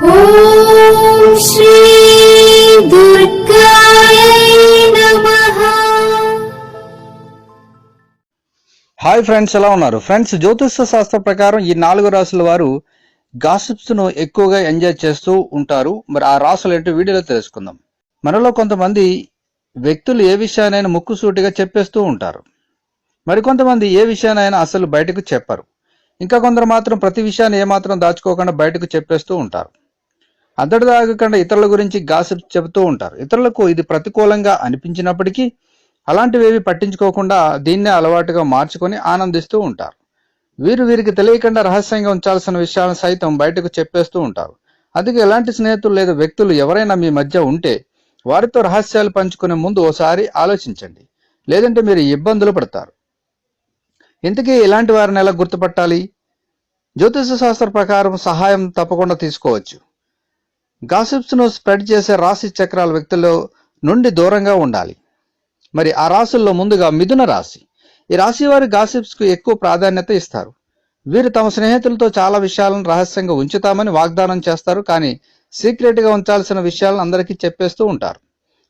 Hi friends ఎలా ఉన్నారు? Friends జ్యోతిష శాస్త్ర ప్రకారం ఈ నాలుగు రాసుల వారు గాసిప్స్ను ఎక్కువగా ఎంజాయ్ చేస్తూ ఉంటారు. మరి ఆ రాసులు ఏంటో వీడియోలో తెలుసుకుందాం. మనలో కొంతమంది వ్యక్తులు ఏ విషయానైనా ముక్కుసూటిగా చెప్పేస్తూ ఉంటారు. మరికొంతమంది ఏ విషయానైనా అసలు బయటకు చెప్పరు. ఇంకా కొందరు మాత్రం ప్రతి విషయాన్ని ఏమాత్రం దాచుకోకుండా బయటకు చెప్పేస్తూ ఉంటారు. అంతటి దాగకుండా ఇతరుల గురించి గాసిప్ చెబుతూ ఉంటారు. ఇతరులకు ఇది ప్రతికూలంగా అనిపించినప్పటికీ అలాంటివేవి పట్టించుకోకుండా దీన్నే అలవాటుగా మార్చుకొని ఆనందిస్తూ ఉంటారు. వీరు వీరికి తెలియకుండా రహస్యంగా ఉంచాల్సిన విషయాలను సైతం బయటకు చెప్పేస్తూ ఉంటారు. అందుకే ఎలాంటి స్నేహితులు లేదా వ్యక్తులు ఎవరైనా మీ మధ్య ఉంటే వారితో రహస్యాలు పంచుకునే ముందు ఓసారి ఆలోచించండి. లేదంటే మీరు ఇబ్బందులు పడతారు. ఇంతకీ ఇలాంటి వారిని ఎలా గుర్తుపట్టాలి? జ్యోతిష శాస్త్ర ప్రకారం సహాయం తప్పకుండా తీసుకోవచ్చు. గాసిప్స్ను స్ప్రెడ్ చేసే రాశి చక్రాల వ్యక్తుల్లో నుండి దూరంగా ఉండాలి. మరి ఆ రాశుల్లో ముందుగా మిథున రాశి. ఈ రాశి వారి గాసిప్స్కు ఎక్కువ ప్రాధాన్యత ఇస్తారు. వీరు తమ స్నేహితులతో చాలా విషయాలను రహస్యంగా ఉంచుతామని వాగ్దానం చేస్తారు. కానీ సీక్రెట్గా ఉంచాల్సిన విషయాలను అందరికీ చెప్పేస్తూ ఉంటారు.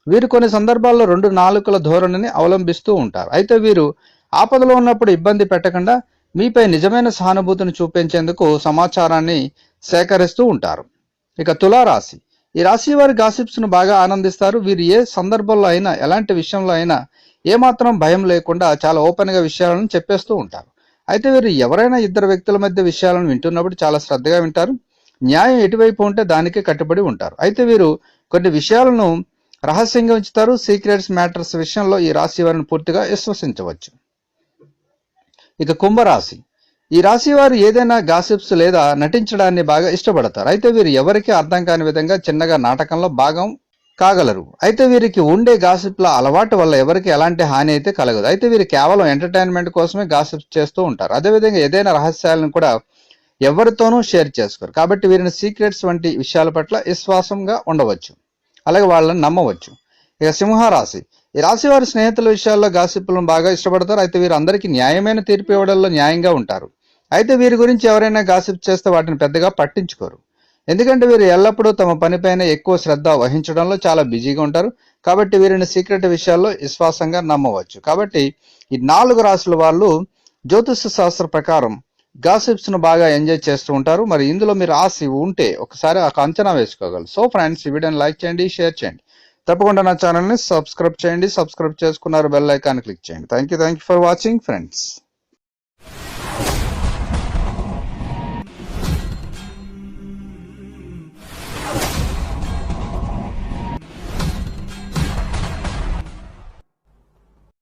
వీరు కొన్ని సందర్భాల్లో రెండు నాలుకల ధోరణిని అవలంబిస్తూ ఉంటారు. అయితే వీరు ఆపదలో ఉన్నప్పుడు ఇబ్బంది పెట్టకుండా మీపై నిజమైన సహానుభూతిని చూపించేందుకు సమాచారాన్ని సేకరిస్తూ ఉంటారు. ఇక తులారాశి. ఈ రాశి వారి గాసిప్స్ను బాగా ఆనందిస్తారు. వీరు ఏ సందర్భంలో అయినా ఎలాంటి విషయంలో అయినా ఏమాత్రం భయం లేకుండా చాలా ఓపెన్గా విషయాలను చెప్పేస్తూ ఉంటారు. అయితే వీరు ఎవరైనా ఇద్దరు వ్యక్తుల మధ్య విషయాలను వింటున్నప్పుడు చాలా శ్రద్ధగా వింటారు. న్యాయం ఎటువైపు ఉంటే దానికే కట్టుబడి ఉంటారు. అయితే వీరు కొన్ని విషయాలను రహస్యంగా ఉంచుతారు. సీక్రెట్స్ మ్యాటర్స్ విషయంలో ఈ రాశి వారిని పూర్తిగా విశ్వసించవచ్చు. ఇక కుంభరాశి. ఈ రాశి వారు ఏదైనా గాసిప్స్ లేదా నటించడాన్ని బాగా ఇష్టపడతారు. అయితే వీరు ఎవరికీ అర్థం కాని విధంగా చిన్నగా నాటకంలో భాగం కాగలరు. అయితే వీరికి ఉండే గాసిప్ల అలవాటు వల్ల ఎవరికి ఎలాంటి హాని అయితే కలగదు. అయితే వీరు కేవలం ఎంటర్టైన్మెంట్ కోసమే గాసిప్స్ చేస్తూ ఉంటారు. అదేవిధంగా ఏదైనా రహస్యాలను కూడా ఎవరితోనూ షేర్ చేసుకోరు. కాబట్టి వీరిని సీక్రెట్స్ వంటి విషయాల పట్ల విశ్వాసంగా ఉండవచ్చు. అలాగే వాళ్ళని నమ్మవచ్చు. ఇక సింహరాశి. ఈ రాశి వారి స్నేహితుల విషయాల్లో గాసిప్లను బాగా ఇష్టపడతారు. అయితే వీరు అందరికీ న్యాయమైన తీర్పు ఇవ్వడంలో న్యాయంగా ఉంటారు. అయితే వీరి గురించి ఎవరైనా గాసిప్ చేస్తే వాటిని పెద్దగా పట్టించుకోరు. ఎందుకంటే వీరు ఎల్లప్పుడూ తమ పనిపైన ఎక్కువ శ్రద్ధ వహించడంలో చాలా బిజీగా ఉంటారు. కాబట్టి వీరిని సీక్రెట్ విషయాల్లో విశ్వాసంగా నమ్మవచ్చు. కాబట్టి ఈ నాలుగు రాసుల వాళ్ళు జ్యోతిష శాస్త్ర ప్రకారం గాసిప్స్ను బాగా ఎంజాయ్ చేస్తూ ఉంటారు. మరి ఇందులో మీరు ఆశ ఉంటే ఒకసారి ఒక అంచనా వేసుకోగలరు. సో ఫ్రెండ్స్ ఈ వీడియోని లైక్ చేయండి షేర్ చేయండి. తప్పకుండా నా ఛానల్ని సబ్స్క్రైబ్ చేయండి. సబ్స్క్రైబ్ చేసుకున్నారు బెల్ ఐకాన్ క్లిక్ చేయండి. Thank you thank you for watching friends.